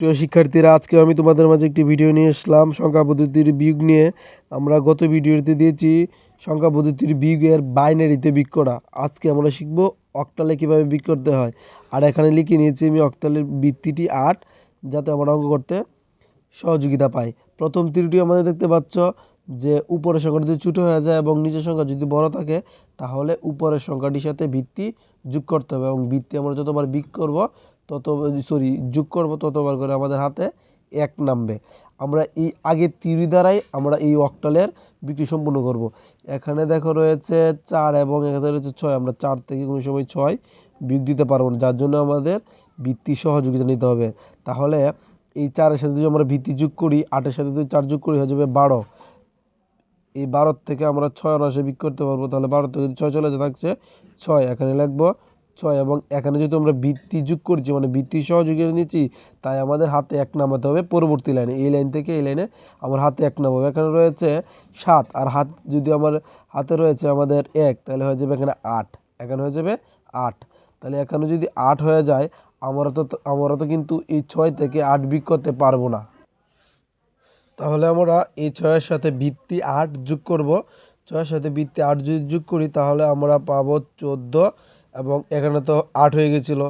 প্রিয় শিক্ষার্থীরা আজকে আমি তোমাদের মাঝে একটি ভিডিও নিয়ে এসলাম সংখ্যা পদ্ধতির বিয়োগ নিয়ে। আমরা গত ভিডিওতে দিয়েছি সংখ্যা পদ্ধতির বিয়োগের বাইনারিতে বিয়োগ করা। আজকে আমরা শিখব অক্টালে কীভাবে বিয়োগ করতে হয়। আর এখানে লিখে নিয়েছি আমি অক্টালের বৃত্তিটি আট, যাতে আমরা অঙ্ক করতে সহযোগিতা পাই। প্রথম ত্রুটি আমাদের দেখতে পাচ্ছ যে উপরের সংখ্যাটি যদি ছোটো হয়ে যায় এবং নিচের সংখ্যা যদি বড় থাকে, তাহলে উপরের সংখ্যাটির সাথে ভিত্তি যোগ করতে হবে। এবং ভিত্তি আমরা যতবার বিক করব তত সরি যোগ করব ততবার করে আমাদের হাতে এক নামবে। আমরা এই আগের তিরি দ্বারাই আমরা এই অক্টালের বিক্রি সম্পূর্ণ করব। এখানে দেখো রয়েছে চার এবং এখানে রয়েছে ছয়। আমরা চার থেকে কোনো সময় ছয় বিয়োগ দিতে পারব না। যার জন্য আমাদের ভিত্তি সহযোগিতা নিতে হবে। তাহলে এই চারের সাথে যদি আমরা ভিত্তি যোগ করি, আটের সাথে যদি চার যোগ করি, হয়ে যাবে বারো। এই বারো থেকে আমরা ছয় অনাসে বিক করতে পারব। তাহলে বারো থেকে ছয় চলে যা থাকছে ছয়। এখানে লিখব ছয় এবং এখানে যেহেতু আমরা বৃত্তি যোগ করছি মানে বৃত্তি সহযোগিতা নিচ্ছি, তাই আমাদের হাতে এক নামাতে হবে পরবর্তী লাইনে। এই লাইন থেকে এই লাইনে আমার হাতে এক নামাবে। এখানে রয়েছে সাত, আর হাত যদি আমার হাতে রয়েছে আমাদের এক, তাহলে হয়ে যাবে এখানে আট। এখানে হয়ে যাবে আট। তাহলে এখানে যদি আট হয়ে যায়, আমরা তো আমরা তো কিন্তু এই ছয় থেকে আট বিক করতে পারব না। তাহলে আমরা এই ছয়ের সাথে বৃত্তি আট যোগ করব। ছয়ের সাথে বৃত্তি আট যদি যোগ করি, তাহলে আমরা পাবো চোদ্দ এবং এখানে তো আট হয়ে গেছিল।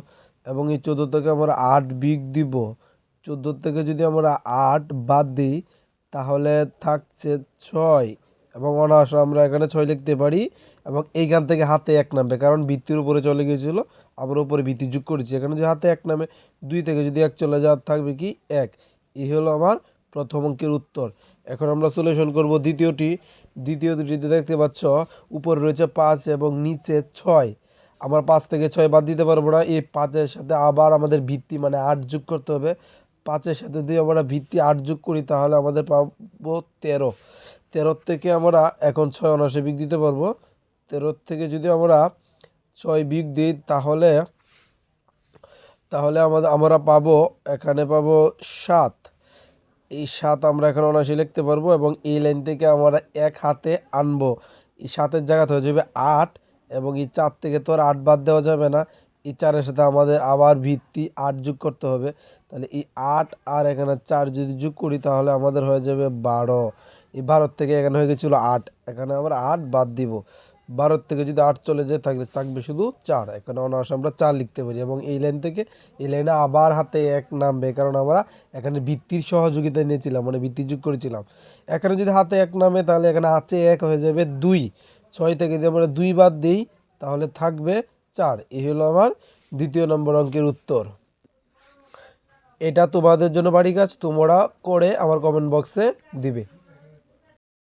এবং এই চোদ্দ থেকে আমরা আট বিগ দিব। চোদ্দ থেকে যদি আমরা আট বাদ দিই, তাহলে থাকছে ছয়। এবং অনার্স আমরা এখানে ছয় লিখতে পারি। এবং এইখান থেকে হাতে এক নামবে, কারণ ভিত্তির উপরে চলে গিয়েছিল আমরা উপরে ভিত্তি যোগ করেছি। এখানে যে হাতে এক নামে, দুই থেকে যদি এক চলে যাওয়ার থাকবে কি এক। এই হলো আমার প্রথম অঙ্কের উত্তর। এখন আমরা সলিউশন করব দ্বিতীয়টি। দ্বিতীয় দুটিতে দেখতে পাচ্ছ, উপরে রয়েছে পাঁচ এবং নিচে ছয়। আমরা পাঁচ থেকে ছয় বাদ দিতে পারব না। এই পাঁচের সাথে আবার আমাদের ভিত্তি মানে আট যোগ করতে হবে। পাঁচের সাথে যদি আমরা ভিত্তি আট যোগ করি, তাহলে আমাদের পাবো তেরো। তেরোর থেকে আমরা এখন ছয় অনার্সে বিগ দিতে পারব। তেরোর থেকে যদি আমরা ছয় বিগ দিই, তাহলে তাহলে আমাদের, আমরা পাবো, এখানে পাবো সাত। এই সাত আমরা এখানে অনায়াসে লিখতে পারব এবং এই লাইন থেকে আমরা এক হাতে আনব। এই সাতের জায়গাতে হয়ে যাবে আট। এবং এই চার থেকে তো আর আট বাদ দেওয়া যাবে না। এই চারের সাথে আমাদের আবার ভিত্তি আট যোগ করতে হবে। তাহলে এই আট আর এখানে চার যদি যোগ করি তাহলে আমাদের হয়ে যাবে বারো। এই বারোর থেকে এখানে হয়ে গেছিল আট। এখানে আমরা আট বাদ দিব। বারোর থেকে যদি আট চলে যায় থাকলে থাকবে শুধু চার। এখানে অনার্স আমরা চার লিখতে পারি এবং এই লাইন থেকে এই লাইনে আবার হাতে এক নামবে। কারণ আমরা এখানে ভিত্তির সহযোগিতা নিয়েছিলাম মানে ভিত্তি যোগ করেছিলাম। এখানে যদি হাতে এক নামে তাহলে এখানে আছে এক হয়ে যাবে দুই। ছয় থেকে যদি আমরা দুই বাদ দিই, তাহলে থাকবে চার। এই হলো আমার দ্বিতীয় নম্বর অঙ্কের উত্তর। এটা তোমাদের জন্য বাড়ি কাজ, তোমরা করে আমার কমেন্ট বক্সে দিবে।